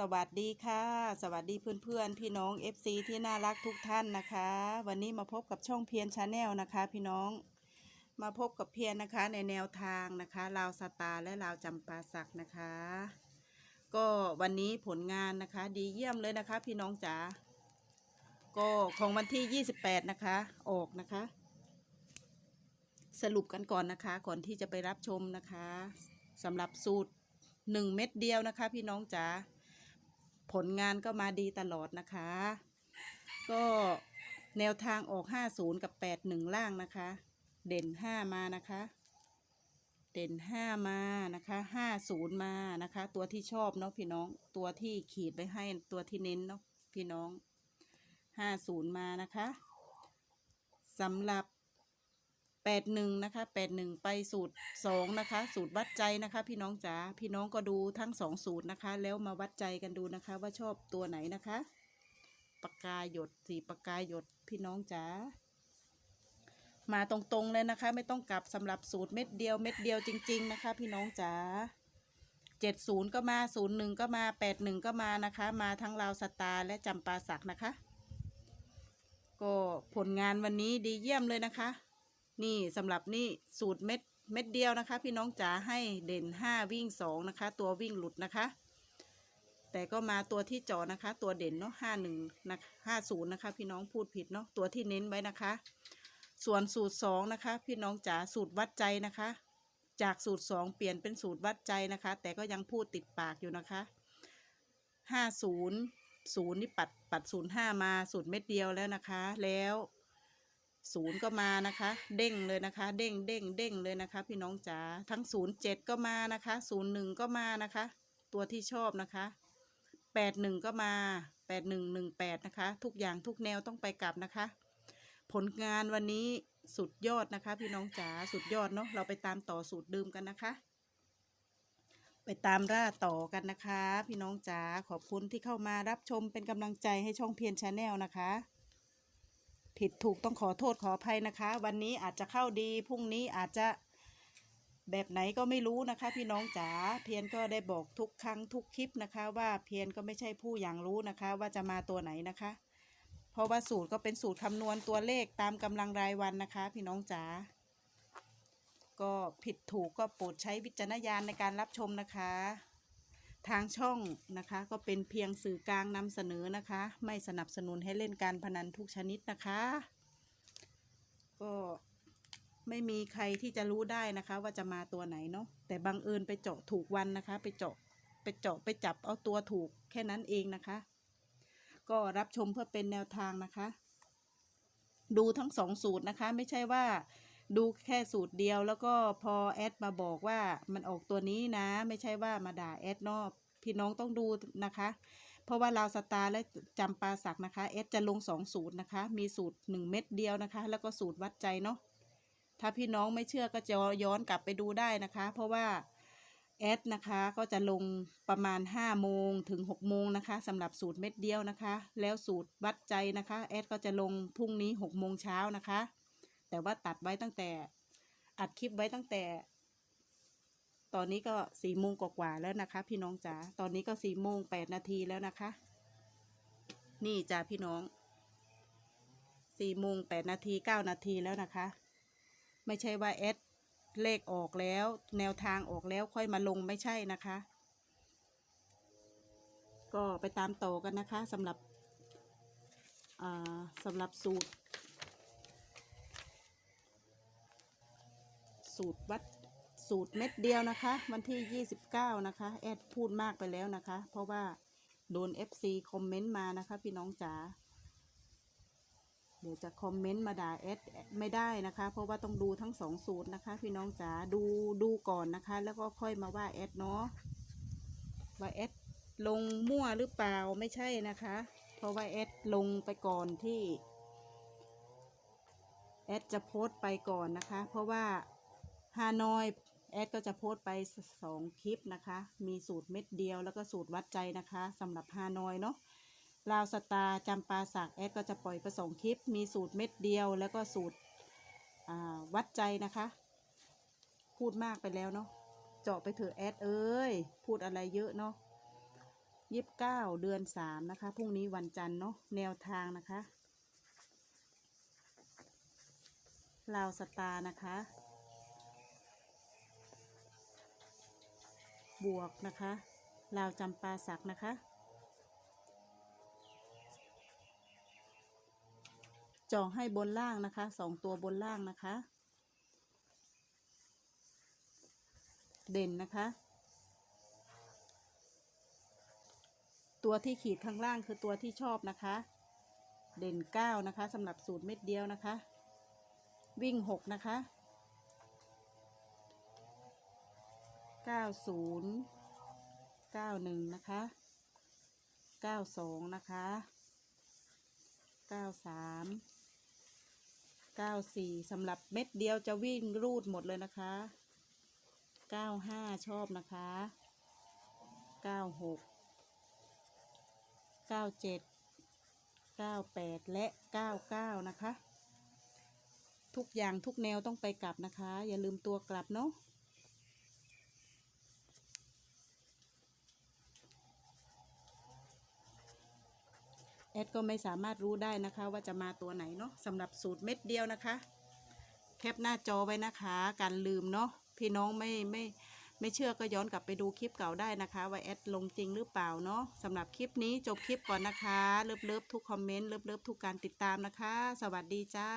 สวัสดีค่ะ สวัสดีเพื่อนๆพี่น้อง FC ที่น่ารักทุกท่านนะคะ วันนี้มาพบกับช่องเพียนชาแนลนะคะ พี่น้องมาพบกับเพียนนะคะในแนวทางนะคะลาวสตาร์และลาวจำปาสักนะคะ ก็วันนี้ผลงานนะคะดีเยี่ยมเลยนะคะ พี่น้องจ๋าก็ของวันที่ 28 นะคะ ออกนะคะ สรุปกันก่อนนะคะ ก่อนที่จะไปรับชมนะคะสำหรับสูตรหนึ่งเม็ดเดียวนะคะ พี่น้องจ๋า ผลงานก็มาดีตลอดนะคะ ก็แนวทางออก 50 กับ 81 ล่างนะคะ เด่น 5 มานะคะ เด่น 5 มานะคะ 50 มานะคะ ตัวที่ชอบเนาะพี่น้องตัวที่ขีดไว้ให้ตัวที่เน้นเนาะพี่น้อง 50 มานะคะสำหรับ แปดหนึ่งนะคะแปดหนึ่งไปสูตรสองนะคะ สูตรวัดใจนะคะ พี่น้องจ๋าพี่น้องก็ดูทั้งสองสูตรนะคะ แล้วมาวัดใจกันดูนะคะ ว่าชอบตัวไหนนะคะปากกาหยดสีปากกาหยดพี่น้องจ๋ามาตรงๆเลยนะคะ ไม่ต้องกลับสำหรับสูตรเม็ดเดียวเม็ดเดียวจริง ๆ นะคะ พี่น้องจ๋าเจ็ดศูนย์ก็มาศูนย์หนึ่งก็มาแปดหนึ่งก็มานะคะ มาทั้งลาวสตาร์และจำปาสักนะคะ ก็ผลงานวันนี้ดีเยี่ยมเลยนะคะ นี่สำหรับนี่สูตรเม็ดเม็ดเดียวนะคะ พี่น้องจ๋าให้เด่นห้าวิ่งสองนะคะ ตัววิ่งหลุดนะคะ แต่ก็มาตัวที่จอนะคะ ตัวเด่นเนาะห้าหนึ่งนะห้าศูนย์นะคะ พี่น้องพูดผิดเนาะตัวที่เน้นไว้นะคะ ส่วนสูตรสองนะคะ พี่น้องจ๋าสูตรวัดใจนะคะ จากสูตรสองเปลี่ยนเป็นสูตรวัดใจนะคะ แต่ก็ยังพูดติดปากอยู่นะคะห้าศูนย์ศูนย์นี่ปัดปัดศูนย์ห้ามาสูตรเม็ดเดียวแล้วนะคะ แล้ว ศูนย์ก็มานะคะ เด้งเลยนะคะ เด้งเด้งเด้งเลยนะคะ พี่น้องจ๋าทั้งศูนย์เจ็ดก็มานะคะศูนย์หนึ่งก็มานะคะ ตัวที่ชอบนะคะแปดหนึ่งก็มาแปดหนึ่งหนึ่งแปดนะคะ ทุกอย่างทุกแนวต้องไปกลับนะคะ ผลงานวันนี้สุดยอดนะคะ พี่น้องจ๋าสุดยอดเนาะเราไปตามต่อสูตรเดิมกันนะคะ ไปตามร่าต่อกันนะคะ พี่น้องจ๋าขอบคุณที่เข้ามารับชมเป็นกำลังใจให้ช่องเพียรชาแนลนะคะ ผิดถูกต้องขอโทษขออภัยนะคะ วันนี้อาจจะเข้าดีพรุ่งนี้อาจจะแบบไหนก็ไม่รู้นะคะ พี่น้องจ๋าเพียนก็ได้บอกทุกครั้งทุกคลิปนะคะ ว่าเพียนก็ไม่ใช่ผู้อย่างรู้นะคะ ว่าจะมาตัวไหนนะคะ เพราะว่าสูตรก็เป็นสูตรคำนวณตัวเลขตามกำลังรายวันนะคะ พี่น้องจ๋าก็ผิดถูกก็โปรดใช้วิจารณญาณในการรับชมนะคะ ทางช่องนะคะ ก็เป็นเพียงสื่อกลางนำเสนอนะคะ ไม่สนับสนุนให้เล่นการพนันทุกชนิดนะคะ ก็ไม่มีใครที่จะรู้ได้นะคะ ว่าจะมาตัวไหนเนาะแต่บังเอิญไปเจาะถูกวันนะคะ ไปเจาะไปเจาะไปจับเอาตัวถูกแค่นั้นเองนะคะ ก็รับชมเพื่อเป็นแนวทางนะคะ ดูทั้งสองสูตรนะคะ ไม่ใช่ว่า ดูแค่สูตรเดียวแล้วก็พอแอดมาบอกว่ามันออกตัวนี้นะ ไม่ใช่ว่ามาด่าแอดเนอกพี่น้องต้องดูนะคะ เพราะว่าลาวสตาร์และจำปาสักนะคะแอดจะลงสองสูตรนะคะ มีสูตรหนึ่งเม็ดเดียวนะคะ แล้วก็สูตรวัดใจเนาะถ้าพี่น้องไม่เชื่อก็จะย้อนกลับไปดูได้นะคะ เพราะว่าแอดนะคะก็จะลงประมาณ5โมงถึง6โมงนะคะสำหรับสูตรเม็ดเดียวนะคะ แล้วสูตรวัดใจนะคะแอดก็จะลงพรุ่งนี้6โมงเช้านะคะ แต่ว่าตัดไว้ตั้งแต่ อัดคลิปไว้ตั้งแต่ ตอนนี้ก็สี่โมงกว่าแล้วนะคะ พี่น้องจ๋าตอนนี้ก็สี่โมงแปดนาทีแล้วนะคะ นี่จ้าพี่น้องสี่โมงแปดนาทีเก้านาทีแล้วนะคะ ไม่ใช่ว่าเอสเลขออกแล้ว แนวทางออกแล้วค่อยมาลงไม่ใช่นะคะ ก็ไปตามต่อกันนะคะสำหรับอ่าสำหรับสูตร สูตรวัดสูตรเม็ดเดียวนะคะ วันที่ 29 นะคะ แอดพูดมากไปแล้วนะคะ เพราะว่าโดน FC คอมเมนต์มานะคะ พี่น้องจ๋าเดี๋ยวจะคอมเมนต์มาด่าแอดไม่ได้นะคะ เพราะว่าต้องดูทั้งสองสูตรนะคะ พี่น้องจ๋าดูดูก่อนนะคะ แล้วก็ค่อยมาว่าแอดเนาะว่าแอดลงมั่วหรือเปล่าไม่ใช่นะคะ เพราะว่าแอดลงไปก่อนที่แอดจะโพสต์ไปก่อนนะคะ เพราะว่า ฮานอยแอดก็จะโพสต์ไปสองคลิปนะคะ มีสูตรเม็ดเดียวแล้วก็สูตรวัดใจนะคะสำหรับฮานอยเนาะลาวสตาจำปาสักแอดก็จะปล่อยไปสองคลิป มีสูตรเม็ดเดียว แล้วก็สูตรวัดใจนะคะ พูดมากไปแล้วเนาะเจาะไปเถอะแอดเอ้ย พูดอะไรเยอะเนาะยี่สิบเก้าเดือนสามนะคะพรุ่งนี้วันจันทร์เนาะแนวทางนะคะลาวสตานะคะ บวกนะคะลาวจำปาสักนะคะ จองให้บนล่างนะคะสองตัวบนล่างนะคะ เด่นนะคะ ตัวที่ขีดข้างล่างคือตัวที่ชอบนะคะ เด่นเก้านะคะสำหรับสูตรเม็ดเดียวนะคะ วิ่งหกนะคะ เก้าศูนย์เก้าหนึ่งนะคะเก้าสองนะคะเก้าสามเก้าสี่สำหรับเม็ดเดียวจะวิ่งรูดหมดเลยนะคะเก้าห้าชอบนะคะเก้าหกเก้าเจ็ดเก้าแปดและเก้าเก้านะคะ ทุกอย่างทุกแนวต้องไปกลับนะคะ อย่าลืมตัวกลับเนาะ ดก็ไม่สามารถรู้ได้นะคะ ว่าจะมาตัวไหนเนาะสำหรับสูตรเม็ดเดียวนะคะ แคปหน้าจอไว้นะคะ การลืมเนาะพี่น้องไม่ไม่ไม่เชื่อก็ย้อนกลับไปดูคลิปเก่าได้นะคะ ว่าแอดลงจริงหรือเปล่าเนาะสำหรับคลิปนี้จบคลิปก่อนนะคะเลิฟเลิฟทุกคอมเมนต์เลิฟเลิฟทุกการติดตามนะคะ สวัสดีจ้า